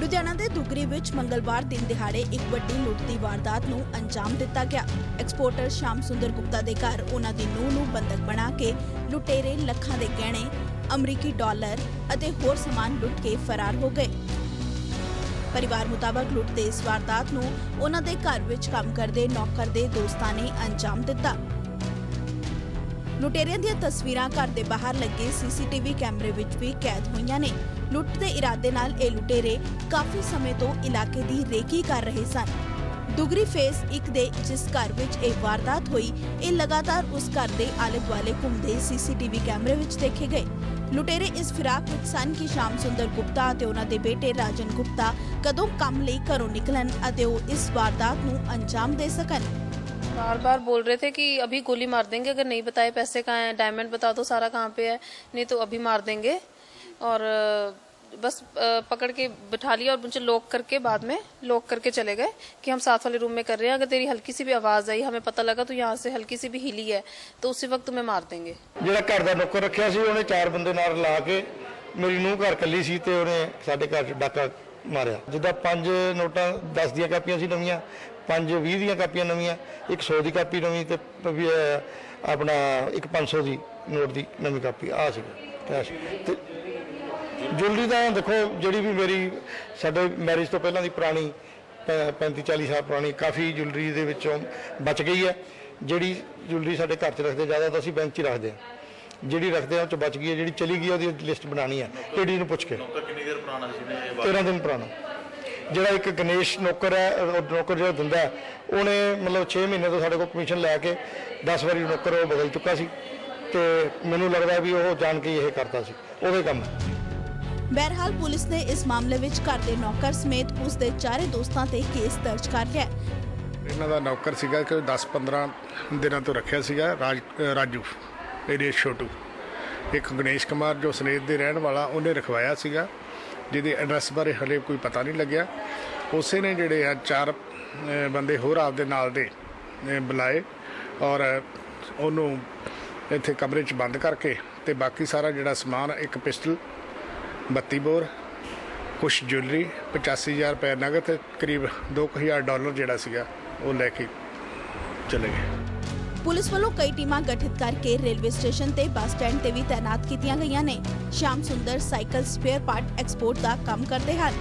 ਲੁਧਿਆਣਾ ਦੇ ਦੁਗਰੀ ਵਿੱਚ ਮੰਗਲਵਾਰ ਦਿਨ ਦਿਹਾੜੇ ਇੱਕ ਵੱਡੀ ਲੁੱਟ ਦੀ ਵਾਰਦਾਤ ਨੂੰ ਅੰਜਾਮ ਦਿੱਤਾ ਗਿਆ। ਐਕਸਪੋਰਟਰ ਸ਼ਾਮ ਸੁੰਦਰ ਗੁਪਤਾ ਦੇ ਘਰ ਉਹਨਾਂ ਦੀ ਨੂੰਹ ਨੂੰ ਬੰਦਕ ਬਣਾ ਕੇ ਲੁਟੇਰੇ ਲੱਖਾਂ ਦੇ ਗਹਿਣੇ, ਅਮਰੀਕੀ ਡਾਲਰ ਅਤੇ ਹੋਰ ਸਮਾਨ ਲੁੱਟ ਕੇ ਫਰਾਰ ਹੋ ਗਏ। ਪਰਿਵਾਰ ਮੁਤਾਬਕ ਲੁੱਟ ਦੇ ਇਸ ਵਾਰਦਾਤ ਨੂੰ ਉਹਨਾਂ ਦੇ ਘਰ ਵਿੱਚ ਕੰਮ ਕਰਦੇ, ਨੌਕਰ ਦੇ ਦੋਸਤਾਂ ਨੇ ਅੰਜਾਮ ਦਿੱਤਾ। ਲੁਟੇਰਿਆਂ ਦੀਆਂ ਤਸਵੀਰਾਂ ਘਰ ਦੇ ਬਾਹਰ ਲੱਗੇ ਸੀਸੀਟੀਵੀ ਕੈਮਰੇ ਵਿੱਚ ਵੀ ਕੈਦ ਹੋਈਆਂ ਨੇ। ਲੁੱਟ ਦੇ ਇਰਾਦੇ ਨਾਲ ਇਹ ਲੁਟੇਰੇ ਕਾਫੀ ਸਮੇਂ ਤੋਂ ਇਲਾਕੇ ਦੀ ਰੇਕੀ ਕਰ ਰਹੇ ਸਨ। ਦੁਗਰੀ ਫੇਸ 1 ਦੇ ਜਿਸ ਘਰ ਵਿੱਚ ਇਹ ਵਾਰਦਾਤ ਹੋਈ, ਇਹ ਲਗਾਤਾਰ ਉਸ ਘਰ ਦੇ ਆਲੇ ਦੁਆਲੇ ਘੁੰਮਦੇ ਸੀਸੀਟੀਵੀ ਕੈਮਰੇ ਵਿੱਚ ਦੇਖੇ ਗਏ। ਲੁਟੇਰੇ ਇਸ ਫਿਰਾਕ ਵਿੱਚ ਸਨ ਕਿ ਸ਼ਾਮ ਸੁੰਦਰ ਗੁਪਤਾ ਅਤੇ ਉਹਨਾਂ ਦੇ ਬੇਟੇ ਰਾਜਨ ਗੁਪਤਾ ਕਦੋਂ ਕੰਮ ਲਈ ਘਰੋਂ ਨਿਕਲਣ ਅਤੇ ਉਹ ਇਸ ਵਾਰਦਾਤ ਨੂੰ ਅੰਜਾਮ ਦੇ ਸਕਣ। बार बार बोल रहे थे कि अभी गोली मार देंगे अगर नहीं बताए पैसे कहाँ हैं डायमंड बता दो सारा कहाँ पे है नहीं तो अभी मार देंगे और अ, बस अ, पकड़ के बिठा लिया और मुझे लॉक करके बाद में लॉक करके चले गए कि हम साथ वाले रूम में कर रहे हैं अगर तेरी हल्की सी भी आवाज आई हमें पता लगा तो यहाँ से हल्की सी भी हिली है तो उसी वक्त तुम्हें मार देंगे ਜਿਹੜਾ ਘਰ ਦਾ ਨੌਕਰ ਰੱਖਿਆ ਸੀ ਉਹਨੇ ਚਾਰ ਬੰਦੇ ਨਾਲ ਲਾ ਕੇ ਮੇਰੀ ਨੂੰਹ ਘਰ ਕੱਲੀ ਸੀ ਤੇ ਉਹਨੇ ਸਾਡੇ ਘਰ 'ਚ ਡਾਕਾ ਮਾਰਿਆ। ਜਿੱਦਾਂ ਪੰਜ ਨੋਟਾਂ 10 ਦੀਆਂ ਕਾਪੀਆਂ ਸੀ ਨਵੀਆਂ, ਪੰਜ 20 ਦੀਆਂ ਕਾਪੀਆਂ ਨਵੀਆਂ, ਇੱਕ 100 ਦੀ ਕਾਪੀ ਨਵੀਂ ਤੇ ਆਪਣਾ ਇੱਕ 500 ਦੀ ਨੋਟ ਦੀ ਨਵੀਂ ਕਾਪੀ। ਆ ਸੀ। ਕੈਸ਼ ਤੇ ਜੁਲਰੀ ਦਾ ਦੇਖੋ, ਜਿਹੜੀ ਵੀ ਮੇਰੀ, ਸਾਡੇ ਮੈਰਿਜ ਤੋਂ ਪਹਿਲਾਂ ਦੀ ਪੁਰਾਣੀ 35 40 ਸਾਲ ਪੁਰਾਣੀ, ਕਾਫੀ ਜੁਲਰੀ ਦੇ ਵਿੱਚੋਂ ਬਚ ਗਈ ਹੈ। ਜਿਹੜੀ ਜੁਲਰੀ ਸਾਡੇ ਘਰ 'ਚ ਰੱਖਦੇ, ਜ਼ਿਆਦਾ ਤਾਂ ਅਸੀਂ ਬੈਂਕ 'ਚ ਰੱਖਦੇ ਹਾਂ। ਜਿਹੜੀ ਰੱਖਦੇ ਆ ਉਹ 'ਚ ਬਚ ਗਈ ਹੈ ਜਿਹੜੀ ਚਲੀ ਗਈ ਹੈ ਉਹਦੀ ਲਿਸਟ ਬਣਾਣੀ ਹੈ ਕਿਹੜੀ ਨੂੰ ਪੁੱਛ ਕੇ। ਨੌਕਰ ਕਿੰਨੀ ਦੇਰ ਪੁਰਾਣਾ ਸੀ ਨੇ ਇਹ 13 ਦਿਨ ਪੁਰਾਣਾ। ਜਿਹੜਾ ਇੱਕ ਗਣੇਸ਼ ਨੌਕਰ ਹੈ ਉਹ ਨੌਕਰ ਜਿਹੜਾ ਦਿੰਦਾ ਉਹਨੇ ਮਤਲਬ 6 ਮਹੀਨੇ ਤੋਂ ਸਾਡੇ ਕੋਲ ਕਮਿਸ਼ਨ ਲੈ ਕੇ 10 ਵਾਰੀ ਨੌਕਰ ਉਹ ਬਦਲ ਚੁੱਕਾ ਸੀ ਤੇ ਮੈਨੂੰ ਲੱਗਦਾ ਵੀ ਉਹ ਜਾਣ ਕੇ ਇਹ ਕਰਦਾ ਸੀ। ਉਹਦੇ ਕੰਮ। ਬਹਰਹਾਲ ਪੁਲਿਸ ਨੇ ਇਸ ਮਾਮਲੇ ਵਿੱਚ ਘਰ ਦੇ ਨੌਕਰ ਸਮੇਤ ਉਸ ਦੇ ਚਾਰੇ ਦੋਸਤਾਂ ਤੇ ਕੇਸ ਦਰਜ ਕਰ ਲਿਆ। ਇਹਨਾਂ ਦਾ ਨੌਕਰ ਸੀਗਾ ਕਿ 10-15 ਦਿਨਾਂ ਤੋਂ ਰੱਖਿਆ ਸੀਗਾ ਰਾਜੂ। ਇਹਦੇ ਛੋਟੂ। ਇੱਕ ਗਣੇਸ਼ ਕੁਮਾਰ ਜੋ ਸਨੇਤ ਦੇ ਰਹਿਣ ਵਾਲਾ, ਉਹਨੇ ਰਖਵਾਇਆ ਸੀਗਾ, ਜਿਹਦੇ ਐਡਰੈਸ ਬਾਰੇ ਹਲੇ ਕੋਈ ਪਤਾ ਨਹੀਂ ਲੱਗਿਆ। ਉਸੇ ਨੇ ਜਿਹੜੇ ਆ ਚਾਰ ਬੰਦੇ ਹੋਰ ਆਪਦੇ ਨਾਲ ਦੇ ਬੁਲਾਏ ਔਰ ਉਹਨੂੰ ਇੱਥੇ ਕਮਰੇ 'ਚ ਬੰਦ ਕਰਕੇ ਤੇ ਬਾਕੀ ਸਾਰਾ ਜਿਹੜਾ ਸਮਾਨ, ਇੱਕ ਪਿਸਟਲ 32 ਬੋਰ, ਕੁਛ ਜੁਐਲਰੀ 85000 ਰੁਪਏ ਨਗਦ ਤੇ ਕਰੀਬ 2000 ਡਾਲਰ ਜਿਹੜਾ ਸੀਗਾ, ਉਹ ਲੈ ਕੇ ਚਲੇ ਗਏ। ਪੁਲਿਸ ਵੱਲੋਂ ਕਈ ਟੀਮਾਂ ਗਠਿਤ ਕਰਕੇ ਰੇਲਵੇ ਸਟੇਸ਼ਨ ਤੇ ਬੱਸ ਸਟੈਂਡ ਤੇ ਵੀ ਤਾਇਨਾਤ ਕੀਤੀਆਂ ਗਈਆਂ ਨੇ। Sham Sundar cycle spare part export ਦਾ ਕੰਮ ਕਰਦੇ ਹਨ।